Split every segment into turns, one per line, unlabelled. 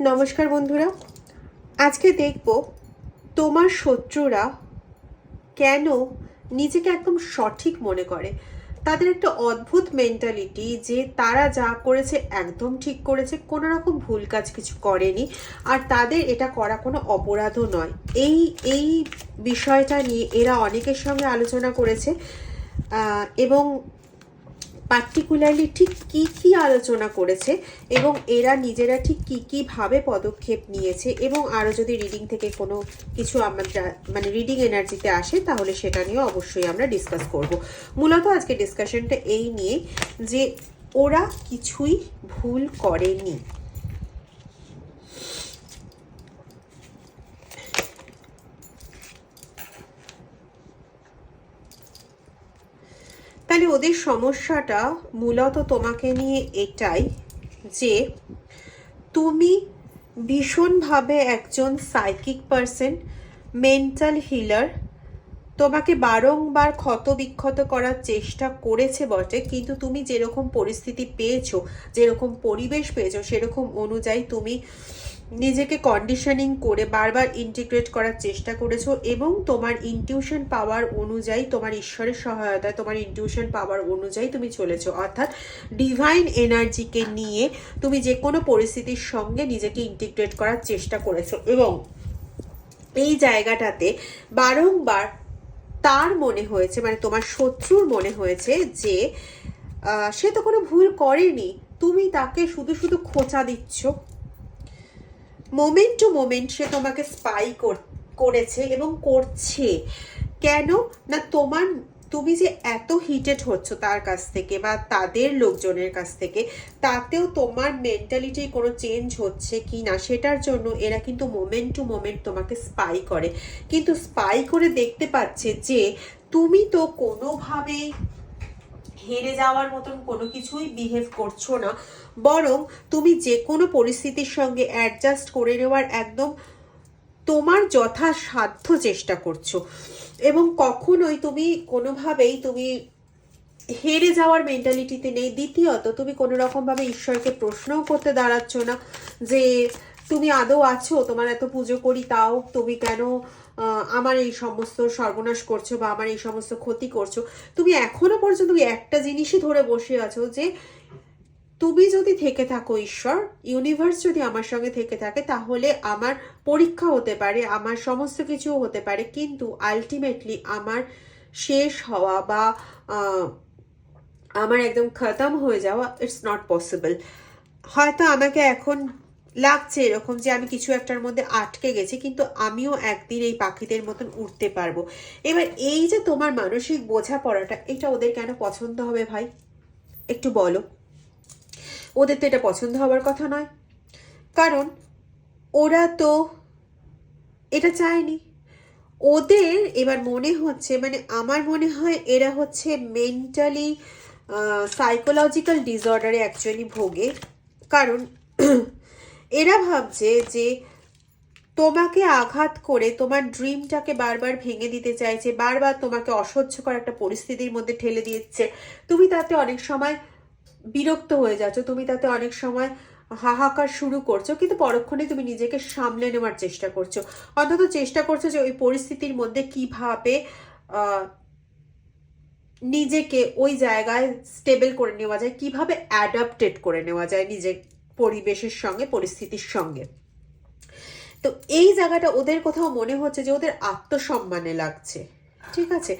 নমস্কার বন্ধুরা। আজকে দেখব তোমার শত্রুরা কেন নিজেকে একদম সঠিক মনে করে? তাদের একটা অদ্ভুত মেন্টালিটি যে তারা যা করেছে একদম ঠিক করেছে, কোনো রকম ভুল কাজ কিছু করেনি, আর তাদের এটা করা কোনো অপরাধও নয়। এই এই বিষয়টা নিয়ে এরা অনেকের সঙ্গে আলোচনা করেছে এবং পার্টিকুলারলি ঠিক কি কি আলোচনা করেছে এবং এরা নিজেরা ঠিক কি কি ভাবে পদক্ষেপ নিয়েছে এবং আরও যদি রিডিং থেকে কোনো কিছু আমরা মানে রিডিং এনার্জিতে আসে তাহলে সেটা নিয়ে অবশ্যই আমরা ডিসকাস করব। মূলত আজকে ডিসকাশনটা এই নিয়ে যে ওরা কিছুই ভুল করেনি। তাহলে ওদের সমস্যাটা মূলত তোমাকে নিয়ে এটাই যে তুমি ভীষণভাবে একজন সাইকিক পারসন মেন্টাল হিলার তোমাকে বারংবার ক্ষত বিক্ষত করার চেষ্টা করেছে বটে, কিন্তু তুমি যেরকম পরিস্থিতি পেয়েছ, যেরকম পরিবেশ পেয়েছ, সেরকম অনুযায়ী তুমি নিজেকে কন্ডিশনিং করে বারবার ইন্টিগ্রেট করার চেষ্টা করেছ এবং তোমার ইনটিউশন পাওয়ার অনুযায়ী, তোমার ঈশ্বরের সহায়তায় তোমার ইনটিউশন পাওয়ার অনুযায়ী তুমি চলেছো। অর্থাৎ ডিভাইন এনার্জিকে নিয়ে তুমি যে কোনো পরিস্থিতির সঙ্গে নিজেকে ইন্টিগ্রেট করার চেষ্টা করেছ এবং এই জায়গাটাতে বারংবার তার মনে হয়েছে মানে তোমার শত্রুর মনে হয়েছে যে সে তো কোনো ভুল করেনি, তুমি তাকে শুধু শুধু খোঁচা দিচ্ছ। মোমেন্ট টু মোমেন্ট সে তোমাকে স্পাই করেছে এবং করছে। কেন? না তোমার, তুমি যে এত হিটেড হচ্ছ তার কাছ থেকে বা তাদের লোকজনের কাছ থেকে, তাতেও তোমার মেন্টালিটি কোনো চেঞ্জ হচ্ছে কি না সেটার জন্য এরা কিন্তু মোমেন্ট টু মোমেন্ট তোমাকে স্পাই করে। কিন্তু স্পাই করে দেখতে পাচ্ছে যে, তুমি তো কোনোভাবেই হেরে যাওয়ার মতন কোনো কিছুই বিহেভ করছ না। বরং তুমি যে কোনো পরিস্থিতির সঙ্গে অ্যাডজাস্ট করে নেওয়ার একদম তোমার যথাসাধ্য চেষ্টা করছ। এবং কখনোই তুমি কোনোভাবেই তুমি হেরে যাওয়ার মেন্টালিটিতে নেই। দ্বিতীয়ত, তুমি কোনো রকমভাবে ঈশ্বরকে প্রশ্নও করতে দাঁড়াচ্ছ না যে, তুমি আদৌ আছো? তোমার এত পুজো করি, তাও তুমি কেন আমার এই সমস্ত সর্বনাশ করছ বা আমার এই সমস্ত ক্ষতি করছ, তুমি এখনও পর্যন্ত ওই একটা জিনিসই ধরে বসে আছো যে তুমি যদি থেকে থাকো ঈশ্বর ইউনিভার্স যদি আমার সঙ্গে থেকে থাকে, তাহলে আমার পরীক্ষা হতে পারে, আমার সমস্ত কিছু হতে পারে, কিন্তু আলটিমেটলি আমার শেষ হওয়া বা আমার একদম খতম হয়ে যাওয়া ইটস নট পসিবল হয়তো আমাকে এখন লাগছে এরকম যে আমি কিছু একটার মধ্যে আটকে গেছি, কিন্তু আমিও একদিন এই পাখিদের মতন উঠতে পারব। এবার এই যে তোমার মানসিক বোঝাপড়াটা, এটা ওদের কেন পছন্দ হবে ভাই? একটু বলো। ওদের তো এটা পছন্দ হওয়ার কথা নয়। কারণ ওরা তো এটা চায়নি। ওদের এবার মনে হচ্ছে মানে আমার মনে হয় এরা হচ্ছে মেন্টালি সাইকোলজিক্যাল ডিসঅর্ডারে অ্যাকচুয়ালি ভোগে। কারণ এরা ভাবছে যে তোমাকে আঘাত করে তোমার ড্রিমটাকে বারবার ভেঙে দিতে চাইছে, বারবার তোমাকে অসহ্যকর একটা পরিস্থিতির মধ্যে ঠেলে দিচ্ছে। তুমি তাতে অনেক সময় বিরক্ত হয়ে যাচ্ছ, তুমি তাতে অনেক সময় হাহাকার শুরু করছ, কিন্তু পরক্ষণে তুমি নিজেকে সামলে নেওয়ার চেষ্টা করছ। অন্তত চেষ্টা করছ যে ওই পরিস্থিতির মধ্যে কীভাবে নিজেকে ওই জায়গায় স্টেবল করে নেওয়া যায়, কীভাবে অ্যাডাপ্টেড করে নেওয়া যায় নিজের পরিবেশের সঙ্গে, পরিস্থিতির সঙ্গে। তো এই জায়গাটা ওদের কোথাও মনে হচ্ছে যে ওদের আত্মসম্মানে লাগছে। ঠিক আছে?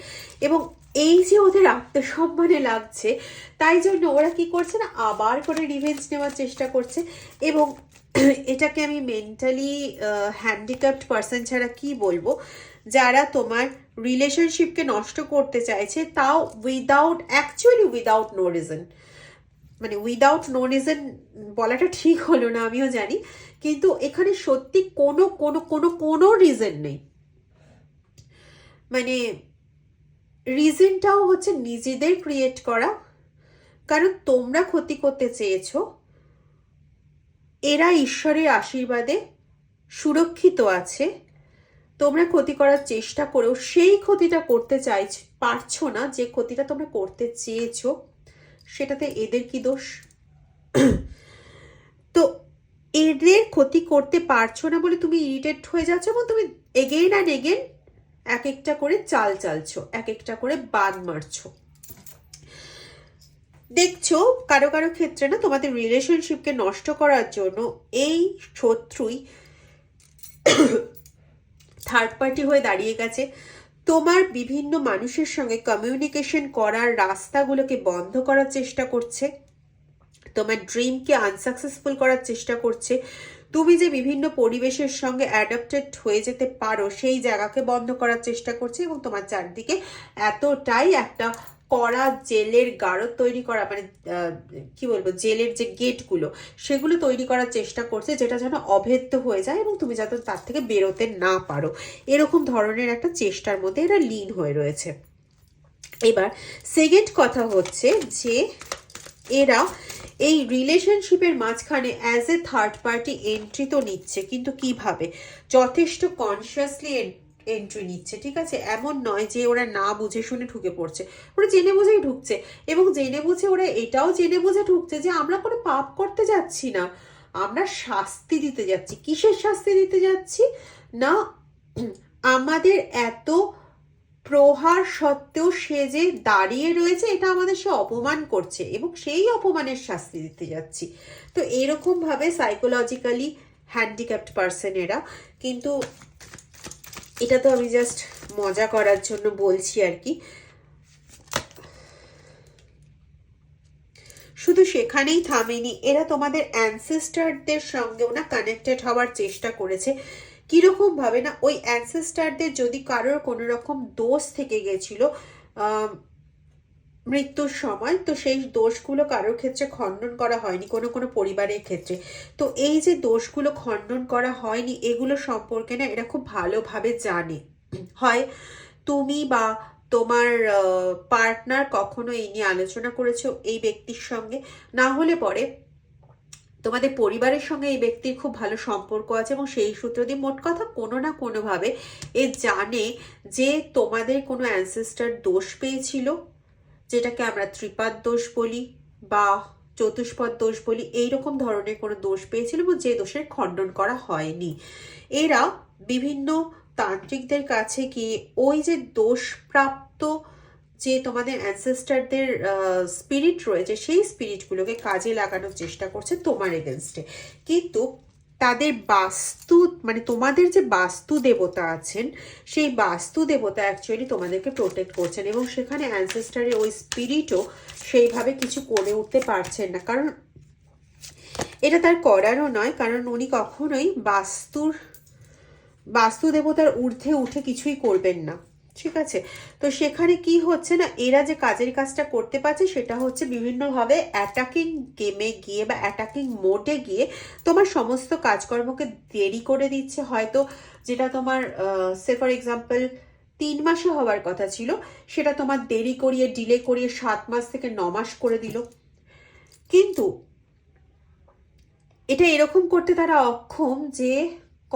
এবং এই যে ওদের আত্মসম্মানে লাগছে, তাই জন্য ওরা কি করছে না, আবার করে রিভেঞ্জ নেওয়ার চেষ্টা করছে এবং এটাকে আমি মেন্টালি হ্যান্ডিক্যাপ্ট পার্সন ছাড়া কি বলব, যারা তোমার রিলেশনশিপকে নষ্ট করতে চাইছে, তাও without actually without no reason মানে উইদাউট নো রিজন বলাটা ঠিক হলো না, আমিও জানি। কিন্তু এখানে সত্যি কোনো কোনো কোনো কোনো রিজন নেই। মানে রিজনটাও হচ্ছে নিজেদের ক্রিয়েট করা। কারণ তোমরা ক্ষতি করতে চেয়েছো, এরা ঈশ্বরের আশীর্বাদে সুরক্ষিত আছে। তোমরা ক্ষতি করার চেষ্টা করেও সেই ক্ষতিটা করতে চাইছ, পারছ না যে ক্ষতিটা তোমরা করতে চেয়েছো। সেটাতে এদের কি দোষ? তো এদের ক্ষতি করতে পারছ না বলে তুমি ইরিটেট হয়ে যাচ্ছ এবং তুমি এগেইন অ্যান্ড এগেন এক একটা করে চাল চালছো এক একটা করে বান মারছো। দেখছ, কারও কারও ক্ষেত্রে না তোমাদের রিলেশনশিপকে নষ্ট করার জন্য এই শত্রুই থার্ড পার্টি হয়ে দাঁড়িয়ে গেছে। তোমার বিভিন্ন মানুষের সঙ্গে কমিউনিকেশন করার রাস্তাগুলোকে বন্ধ করার চেষ্টা করছে, তোমার ড্রিমকে আনসাকসেসফুল করার চেষ্টা করছে, তুমি যে বিভিন্ন পরিবেশের সঙ্গে অ্যাডাপ্টেড হয়ে যেতে পারো, সেই জায়গাকে বন্ধ করার চেষ্টা করছে এবং তোমার চারদিকে এতটাই একটা কড়া জেলের গাঢ় তৈরি করা মানে কি বলব, জেলের যে গেটগুলো, সেগুলো তৈরি করার চেষ্টা করছে, যেটা যেন অভেদ্য হয়ে যায় এবং তুমি যাতে তার থেকে বেরোতে না পারো। এরকম ধরনের একটা চেষ্টার মধ্যে এরা লীন হয়ে রয়েছে। এবার, সেকেন্ড কথা হচ্ছে যে, এরা এই রিলেশনশিপের মাঝখানে as a third party entry তো নিচ্ছে, কিন্তু কীভাবে? যথেষ্ট কনসিয়াসলি এন্ট্রি নিচ্ছে, ঠিক আছে? এমন নয় যে ওরা না বুঝে শুনে ঢুকে পড়ছে। ওরা জেনে বুঝেই ঢুকছে এবং জেনে বুঝে ওরা এটাও জেনে বুঝে ঢুকছে যে আমরা কোনো পাপ করতে যাচ্ছি না। আমরা শাস্তি দিতে যাচ্ছি। কিসের শাস্তি দিতে যাচ্ছি? না, আমাদের এত প্রহার সত্ত্বেও সে যে দাঁড়িয়ে রয়েছে, এটা আমাদের সে অপমান করছে এবং সেই অপমানের শাস্তি দিতে যাচ্ছি। তো এরকমভাবে সাইকোলজিক্যালি হ্যান্ডিক্যাপ্ট পার্সন এরা কিন্তু এটা তো আমি জাস্ট মজা করার জন্য বলছি আর কি। শুধু সেখানেই থামেনি, এরা তোমাদের অ্যানসেস্টারদের সঙ্গেও না কানেক্টেড হওয়ার চেষ্টা করেছে। কীরকম ভাবে না, ওই অ্যানসেস্টারদের যদি কারোর কোনো রকম দোষ থেকে গেছিল মৃত্যুর সময় তো সেই দোষগুলো কারোর ক্ষেত্রে খণ্ডন করা হয়নি, কোনো কোনো পরিবারের ক্ষেত্রে। তো এই যে দোষগুলো খণ্ডন করা হয়নি, এগুলো সম্পর্কে না এরা খুব ভালোভাবে জানে। হয় তুমি বা তোমার পার্টনার কখনো এই নিয়ে আলোচনা করেছ এই ব্যক্তির সঙ্গে? না হলে পরে তোমাদের পরিবারের সঙ্গে এই ব্যক্তির খুব ভালো সম্পর্ক আছে এবং সেই সূত্র দিয়ে মোট কথা কোনো না কোনোভাবে এ জানে যে তোমাদের কোনো অ্যানসেস্টার দোষ পেয়েছিল। যেটাকে আমরা ত্রিপাদ দোষ বলি বা চতুষ্পদ দোষ বলি, এইরকম ধরনের কোনো দোষ পেয়েছিল এবং যে দোষের খণ্ডন করা হয়নি। এরা বিভিন্ন তান্ত্রিকদের কাছে গিয়ে ওই যে দোষপ্রাপ্ত যে তোমাদের অ্যানসেস্টারদের স্পিরিট রয়েছে, সেই স্পিরিটগুলোকে কাজে লাগানোর চেষ্টা করছে তোমার এগেনস্টে কিন্তু তাদের বাস্তু মানে তোমাদের যে বাস্তু দেবতা আছেন, সেই বাস্তু দেবতা অ্যাকচুয়ালি তোমাদেরকে প্রোটেক্ট করছেন এবং সেখানে অ্যানসেস্টারের ওই স্পিরিটও সেইভাবে কিছু করে উঠতে পারছেন না। কারণ এটা তার করারও নয়, কারণ উনি কখনোই বাস্তুর, বাস্তু দেবতার ঊর্ধ্বে উঠে কিছুই করবেন না। ঠিক আছে? তো সেখানে কি হচ্ছে না, এরা যে কাজের কাজটা করতে পারছে সেটা হচ্ছে বিভিন্নভাবে অ্যাটাকিং গেমে গিয়ে বা অ্যাটাকিং মোডে গিয়ে তোমার সমস্ত কাজকর্মকে দেরি করে দিচ্ছে। হয়তো যেটা তোমার সে ফর এক্সাম্পল তিন মাসে হওয়ার কথা ছিল, সেটা তোমার দেরি করিয়ে ডিলে করিয়ে সাত মাস থেকে ন মাস করে দিল। কিন্তু এটা এরকম করতে তারা অক্ষম যে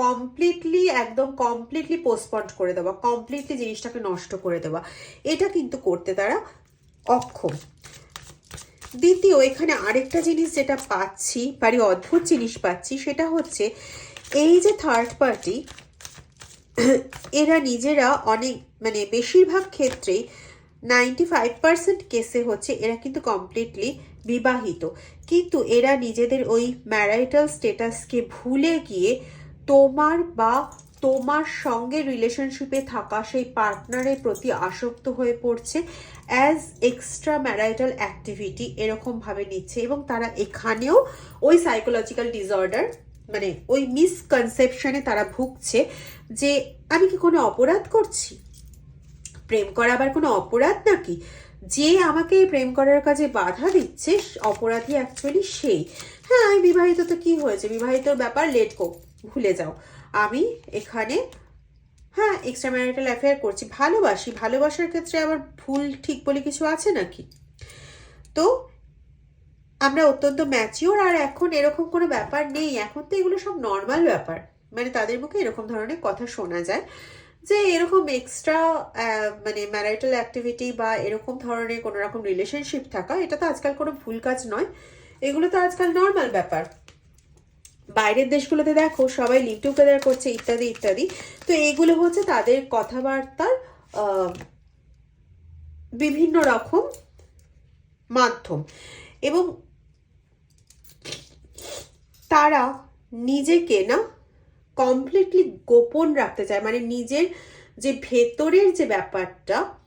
কমপ্লিটলি একদম কমপ্লিটলি পোস্টপন্ড করে দেওয়া কমপ্লিটলি জিনিসটাকে নষ্ট করে দেওয়া। এটা কিন্তু করতে তারা অক্ষম। দ্বিতীয়, এখানে আরেকটা জিনিস যেটা পাচ্ছি বাড়ি অদ্ভুত জিনিস পাচ্ছি, সেটা হচ্ছে এই যে থার্ড পার্টি এরা নিজেরা অনেক মানে বেশিরভাগ ক্ষেত্রেই নাইনটি ফাইভ পার্সেন্ট কেসে হচ্ছে এরা কিন্তু কমপ্লিটলি বিবাহিত। কিন্তু এরা নিজেদের ওই ম্যারাইটাল স্টেটাসকে ভুলে গিয়ে তোমার বা তোমার সঙ্গে রিলেশনশিপে থাকা সেই পার্টনারের প্রতি আসক্ত হয়ে পড়ছে অ্যাজ এক্সট্রা ম্যারাইটাল অ্যাক্টিভিটি এরকমভাবে নিচ্ছে এবং তারা এখানেও ওই সাইকোলজিক্যাল ডিসঅর্ডার মানে ওই মিসকনসেপশনে তারা ভুগছে যে আমি কি কোনো অপরাধ করছি? প্রেম করা আবার কোনো অপরাধ নাকি? যে আমাকে প্রেম করার কাজে বাধা দিচ্ছে, অপরাধী অ্যাকচুয়ালি সেই। হ্যাঁ আমি বিবাহিত তো কি হয়েছে? বিবাহিতর ব্যাপার লেট কো ভুলে যাও। আমি এখানে হ্যাঁ এক্সট্রা ম্যারিটাল অ্যাফেয়ার করছি, ভালোবাসি। ভালোবাসার ক্ষেত্রে আবার ভুল ঠিক বলে কিছু আছে নাকি? তো, আমরা অত্যন্ত ম্যাচিওর আর এখন এরকম কোনো ব্যাপার নেই। এখন তো এগুলো সব নর্মাল ব্যাপার। মানে তাদের মুখে এরকম ধরনের কথা শোনা যায় যে এরকম এক্সট্রা মানে ম্যারাইটাল অ্যাক্টিভিটি বা এরকম ধরনের কোনো রকম রিলেশনশিপ থাকা, এটা তো আজকাল কোনো ভুল কাজ নয়। এগুলো তো আজকাল নর্মাল ব্যাপার। বাইরের দেশগুলোতে দেখো সবাই লিভ টুগেদার করছে, ইত্যাদি ইত্যাদি। তো এইগুলো হচ্ছে তাদের কথাবার্তার বিভিন্ন রকম মাধ্যম। এবং তারা নিজেকে না কমপ্লিটলি গোপন রাখতে চায়। মানে নিজের যে ভেতরের যে ব্যাপারটা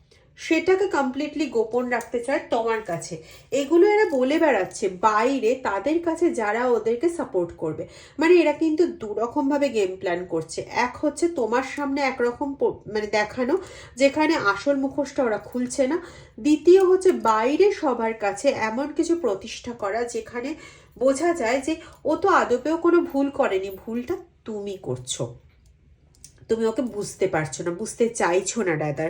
সেটাকে কমপ্লিটলি গোপন রাখতে চায় তোমার কাছে। এগুলো এরা বলে বেড়াচ্ছে বাইরে তাদের কাছে যারা ওদেরকে সাপোর্ট করবে। মানে এরা কিন্তু দুরকম ভাবে গেম প্ল্যান করছে। এক হচ্ছে তোমার সামনে একরকম মানে দেখানো, যেখানে আসল মুখোশটা ওরা খুলছে না। দ্বিতীয় হচ্ছে বাইরে সবার কাছে এমন কিছু প্রতিষ্ঠা করা, যেখানে বোঝা যায় যে ও তো আদপেও কোনো ভুল করেনি, ভুলটা তুমি করছ। তুমি ওকে বুঝতে পারছ না, বুঝতে চাইছো না রাদার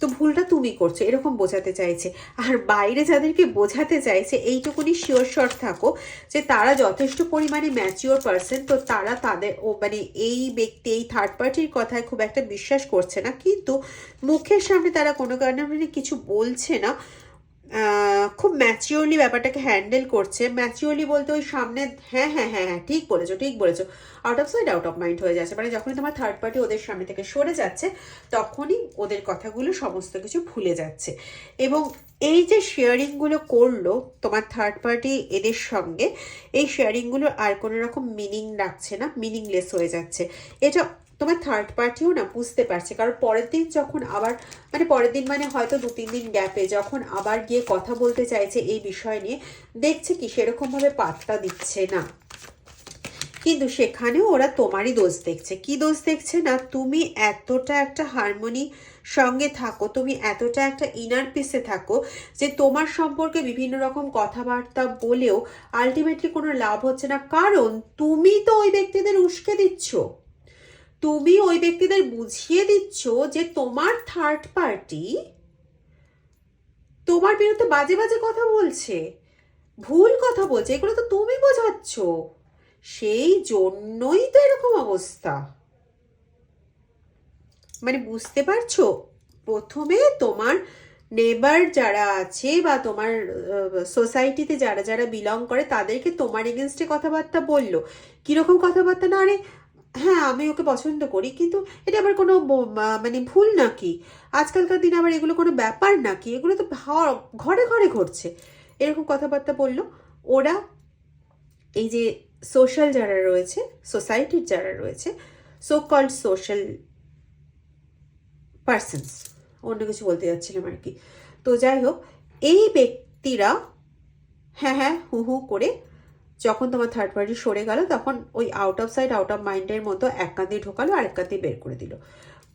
তো ভুলটা তুমি করছ, এরকম বোঝাতে চাইছে। আর বাইরে যাদেরকে বোঝাতে চাইছে, এইটুকুনি শিওর শর থাকো যে তারা যথেষ্ট পরিমাণে ম্যাচিওর পার্সন তো তারা তাদের ও মানে এই ব্যক্তি, এই থার্ড পার্টির কথায় খুব একটা বিশ্বাস করছে না। কিন্তু মুখের সামনে তারা কোনো কারণে কিছু বলছে না। খুব ম্যাচিওরলি ব্যাপারটাকে হ্যান্ডেল করছে। ম্যাচিওরলি বলতে ওই সামনে হ্যাঁ হ্যাঁ হ্যাঁ হ্যাঁ ঠিক বলেছ ঠিক বলেছ। Out of sight out of mind হয়ে যাচ্ছে। মানে যখনই তোমার থার্ড পার্টি ওদের সামনে থেকে সরে যাচ্ছে, তখনই ওদের কথাগুলো সমস্ত কিছু ভুলে যাচ্ছে। এবং এই যে শেয়ারিংগুলো করল তোমার থার্ড পার্টি এদের সঙ্গে, এই শেয়ারিংগুলোর আর কোনো রকম মিনিং রাখছে না মিনিংলেস হয়ে যাচ্ছে। এটা তোমার থার্ড পার্টিও না বুঝতে পারছে। কারণ পরের দিন যখন আবার মানে পরের দিন মানে হয়তো দু তিন দিন গ্যাপে যখন আবার গিয়ে কথা বলতে চাইছে এই বিষয় নিয়ে, দেখছে কি সেরকমভাবে পাত্তা দিচ্ছে না। কিন্তু সেখানেও ওরা তোমারই দোষ দেখছে। কি দোষ দেখছে না? তুমি এতটা একটা হারমোনি সঙ্গে থাকো, তুমি এতটা একটা ইনার পিসে থাকো যে তোমার সম্পর্কে বিভিন্ন রকম কথাবার্তা বলেও আলটিমেটলি কোনো লাভ হচ্ছে না। কারণ তুমি তো ওই ব্যক্তিদের উস্কে দিচ্ছ। তুমি ওই ব্যক্তিদের বুঝিয়ে দিচ্ছ যে তোমার থার্ড পার্টি তোমার বিরুদ্ধে বাজে বাজে কথা বলছে, ভুল কথা বলছে, এগুলো তো তুমি বোঝাচ্ছ। সেই জন্যই তো এরকম অবস্থা। মানে বুঝতে পারছ? প্রথমে তোমার নেবার যারা আছে বা তোমার সোসাইটিতে যারা যারা বিলং করে, তাদেরকে তোমার এগেনস্টে কথাবার্তা বলল। কীরকম কথাবার্তা না, আরে হ্যাঁ আমি ওকে পছন্দ করি, কিন্তু এটা আবার কোনো মানে ভুল নাকি? আজকালকার দিনে আবার এগুলো কোনো ব্যাপার নাকি? এগুলো তো ঘরে ঘরে ঘটছে। এরকম কথাবার্তা বলল। ওরা এই যে সোশ্যাল যারা রয়েছে সোসাইটির যারা রয়েছে সো কল্ড সোশ্যাল পার্সনস অন্য কিছু বলতে যাচ্ছিলাম আর কি। তো যাই হোক, এই ব্যক্তিরা হ্যাঁ হ্যাঁ হু হু করে যখন তোমার থার্ড পার্টি সরে গেল, তখন ওই out of sight out of মাইন্ডের মতো এক কান দিয়ে ঢোকালো আর এক কান দিয়ে বের করে দিল।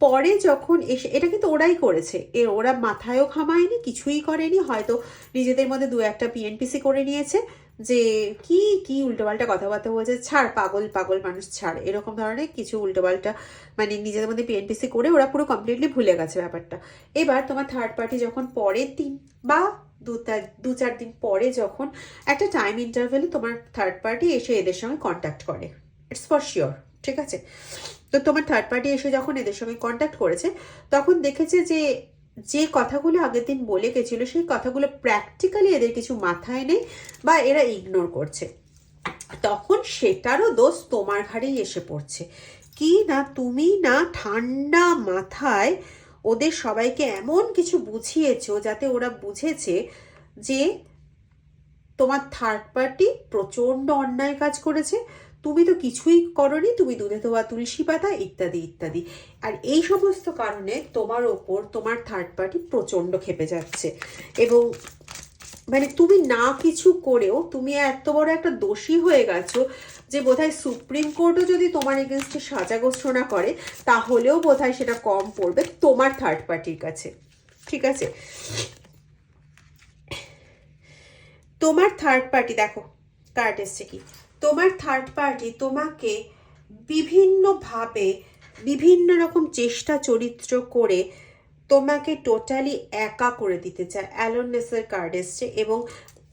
পরে যখন এসে, এটা কিন্তু ওরাই করেছে। এ, ওরা মাথায়ও খামায়নি কিছুই করেনি, হয়তো নিজেদের মধ্যে দু একটা পিএনপিসি করে নিয়েছে যে, কি কি উল্টোপাল্টা কথাবার্তা বলছে, ছাড়, পাগল পাগল মানুষ, ছাড়। এরকম ধরনের কিছু উল্টোপাল্টা মানে নিজেদের মধ্যে পিএনপিসি করে ওরা পুরো কমপ্লিটলি ভুলে গেছে ব্যাপারটা। এবার তোমার থার্ড পার্টি যখন পরের দিন বা দু দু চার দিন পরে যখন একটা টাইম ইন্টারভেলে তোমার থার্ড পার্টি এসে এদের সঙ্গে কন্ট্যাক্ট করে। ইটস ফর শিওর ঠিক আছে? তো তোমার থার্ড পার্টি এসে যখন এদের সঙ্গে কন্ট্যাক্ট করেছে, তখন দেখেছে যে যে কথাগুলো আগের দিন বলে গেছিল, সেই কথাগুলো প্র্যাকটিক্যালি এদের কিছু মাথায় নেই বা এরা ইগনোর করছে। তখন সেটারও দোষ তোমার ঘাড়েই এসে পড়ছে। কি না তুমি না ঠান্ডা মাথায় ওদের সবাইকে এমন কিছু বুঝিয়েছো যাতে ওরা বুঝেছে যে তোমার থার্ড পার্টি প্রচণ্ড অন্যায় কাজ করেছে। তুমি তো কিছুই করনি, তুমি দুধে ধোয়া, তুলসী পাতা ইত্যাদি ইত্যাদি। আর এই সমস্ত কারণে তোমার ওপর, তোমার থার্ড পার্টি প্রচণ্ড খেপে যাচ্ছে। এবং মানে তুমি না কিছু করেও তুমি এত বড় একটা দোষী হয়ে গেছো যে বোধহয় সুপ্রিম কোর্টও যদি তোমার এগেনস্টে সাজা ঘোষণা করে, তাহলেও বোধহয় সেটা কম পড়বে তোমার থার্ড পার্টির কাছে। ঠিক আছে? তোমার থার্ড পার্টি দেখো কার্ড এসছে কি? তোমার থার্ড পার্টি তোমাকে বিভিন্নভাবে বিভিন্ন রকম চেষ্টা চরিত্র করে তোমাকে টোটালি একা করে দিতে চায়। অ্যালোননেসের কার্ড এসছে এবং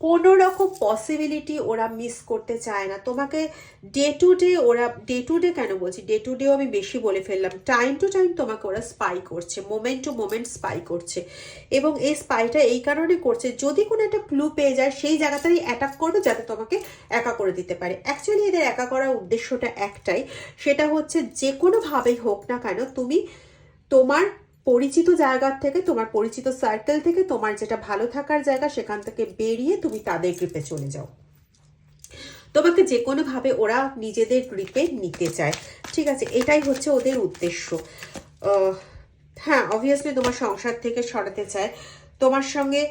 কোনো রকম পসিবিলিটি ওরা মিস করতে চায় না। তোমাকে ডে টু ডে ওরা ডে টু ডে কেন বলছি? ডে টু ডেও আমি বেশি বলে ফেললাম। টাইম টু টাইম তোমাকে ওরা স্পাই করছে মোমেন্ট টু মোমেন্ট স্পাই করছে। এবং এই স্পাইটা এই কারণে করছে, যদি কোনো একটা ক্লু পেয়ে যায়, সেই জায়গাটাই অ্যাটাক করবে যাতে তোমাকে একা করে দিতে পারে। অ্যাকচুয়ালি এদের একা করার উদ্দেশ্যটা একটাই, সেটা হচ্ছে যে কোনোভাবেই হোক না কেন, তুমি তোমার পরিচিত জায়গার থেকে, তোমার পরিচিত সার্কেল থেকে, তোমার যেটা ভালো থাকার জায়গা সেখান থেকে বেরিয়ে তুমি তাদের গ্রিপে চলে যাও। তোমাকে যে কোনোভাবে ওরা নিজেদের গ্রিপে নিতে চায়। ঠিক আছে, এটাই হচ্ছে ওদের উদ্দেশ্য। হ্যাঁ অবভিয়াসলি তোমার সংসার থেকে সরাতে চায়। তোমার সঙ্গে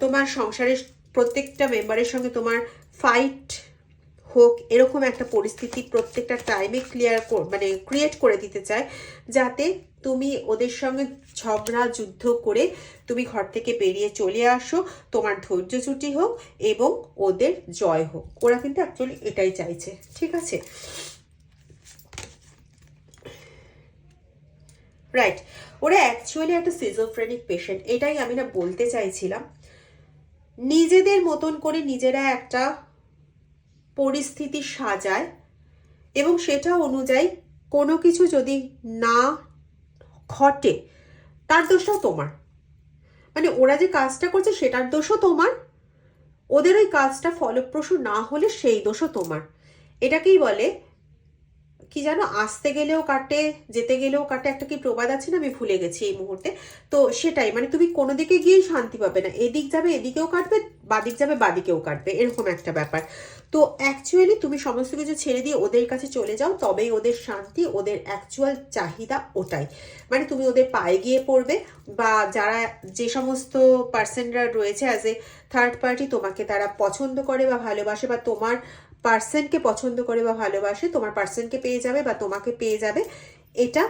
তোমার সংসারের প্রত্যেকটা মেম্বারের সঙ্গে তোমার ফাইট হোক, এরকম একটা পরিস্থিতি প্রত্যেকটা টাইমে ক্লিয়ার মানে ক্রিয়েট করে দিতে চায়, যাতে তুমি ওদের সঙ্গে ঝগড়া, যুদ্ধ করে তুমি ঘর থেকে বেরিয়ে চলে আসো। তোমার ধৈর্যচ্যুতি হোক এবং ওদের জয় হোক। ওরা কিন্তু অ্যাকচুয়ালি এটাই চাইছে। ঠিক আছে? রাইট ওরা অ্যাকচুয়ালি একটা সিজোফ্রেনিক পেশেন্ট এটাই আমি না বলতে চাইছিলাম। নিজেদের মতন করে নিজেরা একটা পরিস্থিতি সাজায় এবং সেটা অনুযায়ী কোনো কিছু যদি না ঘটে। তার দোষটাও তোমার। মানে ওরা যে কাজটা করছে সেটার দোষও তোমার। ওদের ওই কাজটা ফলপ্রসূ না হলে সেই দোষও তোমার। এটাকেই বলে কি জানো, আসতে গেলেও কাটে, যেতে গেলেও কাটে, একটা কি প্রবাদ আছে না, আমি ভুলে গেছি এই মুহূর্তে। তো সেটাই মানে তুমি কোনো দিকে গিয়েই শান্তি পাবে না, এদিক যাবে, এদিকেও কাটবে, বাদিক যাবে, বাদিকেও কাটবে, এরকম একটা ব্যাপার। তো অ্যাকচুয়ালি তুমি সমস্ত কিছু ছেড়ে দিয়ে ওদের কাছে চলে যাও, তবেই ওদের শান্তি, ওদের অ্যাকচুয়াল চাহিদা ওটাই। মানে তুমি ওদের পায়ে গিয়ে পড়বে, বা যারা যে সমস্ত পার্সনরা রয়েছে অ্যাজ এ থার্ড পার্টি তোমাকে তারা পছন্দ করে বা ভালোবাসে, বা তোমার পার্সনকে পছন্দ করে বা ভালোবাসে, তোমার পার্সনকে পেয়ে যাবে বা তোমাকে পেয়ে যাবে। এটা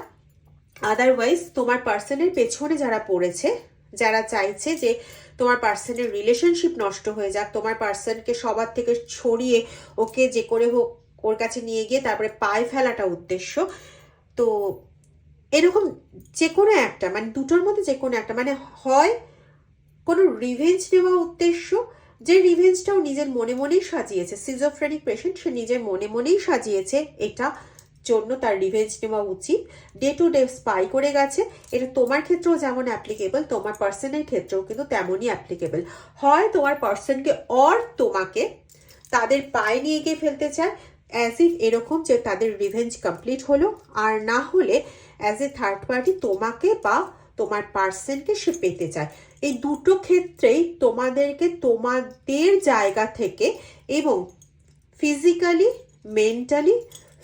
আদারওয়াইজ তোমার পার্সনের পেছনে যারা পড়েছে, যারা চাইছে যে তোমার পার্সনের রিলেশনশিপ নষ্ট হয়ে যাক, তোমার পার্সনকে সবার থেকে ছড়িয়ে ওকে যে করে হোক, ওর কাছে নিয়ে গিয়ে তারপরে পায়ে ফেলাটা উদ্দেশ্য। তো এরকম যে কোনো একটা মানে দুটোর মধ্যে যে কোনো একটা মানে হয় কোনো রিভেঞ্জ নেওয়া উদ্দেশ্য যে রিভেঞ্জটাও নিজের মনে মনেই সাজিয়েছে। সিজোফ্রেনিক পেশেন্ট সে নিজের মনে মনেই সাজিয়েছে এটা জন্য তার রিভেঞ্জ নেওয়া উচিত। ডে টু ডে স্পাই করে গেছে। এটা তোমার ক্ষেত্রেও যেমন অ্যাপ্লিকেবল তোমার পার্সনের ক্ষেত্রেও কিন্তু তেমনই অ্যাপ্লিকেবল হয় তোমার পার্সনকে অর তোমাকে তাদের পায়ে নিয়ে গিয়ে ফেলতে চায় অ্যাজ ইফ এরকম যে তাদের রিভেঞ্জ কমপ্লিট হলো। আর না হলে অ্যাজ এ থার্ড পার্টি তোমাকে বা তোমার পার্সনকে সে পেতে চায়। এই দুটো ক্ষেত্রেই তোমাদেরকে তোমাদের জায়গা থেকে এবং physically mentally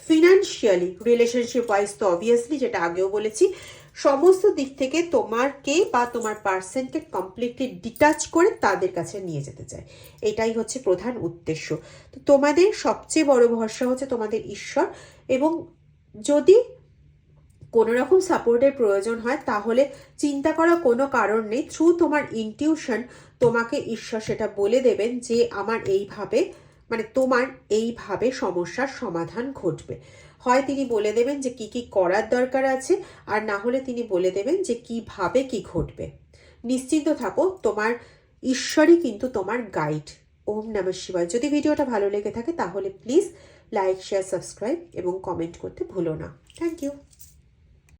financially relationship wise তো অবভিয়াসলি যেটা আগেও বলেছি, সমস্ত দিক থেকে তোমারকে বা তোমার পার্সনকে কমপ্লিটলি ডিটাচ করে তাদের কাছে নিয়ে যেতে চায়। এটাই হচ্ছে প্রধান উদ্দেশ্য। তো তোমাদের সবচেয়ে বড় ভরসা হচ্ছে তোমাদের ঈশ্বর এবং যদি কোনো রকম সাপোর্টের প্রয়োজন হয়, তাহলে চিন্তা করা কোনো কারণ নেই। থ্রু তোমার ইনটিউশন তোমাকে ঈশ্বর সেটা বলে দেবেন যে আমার এইভাবে মানে তোমার এইভাবে সমস্যার সমাধান ঘটবে। হয় তিনি বলে দেবেন যে কি কি করার দরকার আছে, আর না হলে তিনি বলে দেবেন যে কীভাবে কি ঘটবে। নিশ্চিন্ত থাকো, তোমার ঈশ্বরই কিন্তু তোমার গাইড ওম নমঃ শিবায়। যদি ভিডিওটা ভালো লেগে থাকে তাহলে প্লিজ লাইক শেয়ার সাবস্ক্রাইব এবং কমেন্ট করতে ভুলো না। Thank you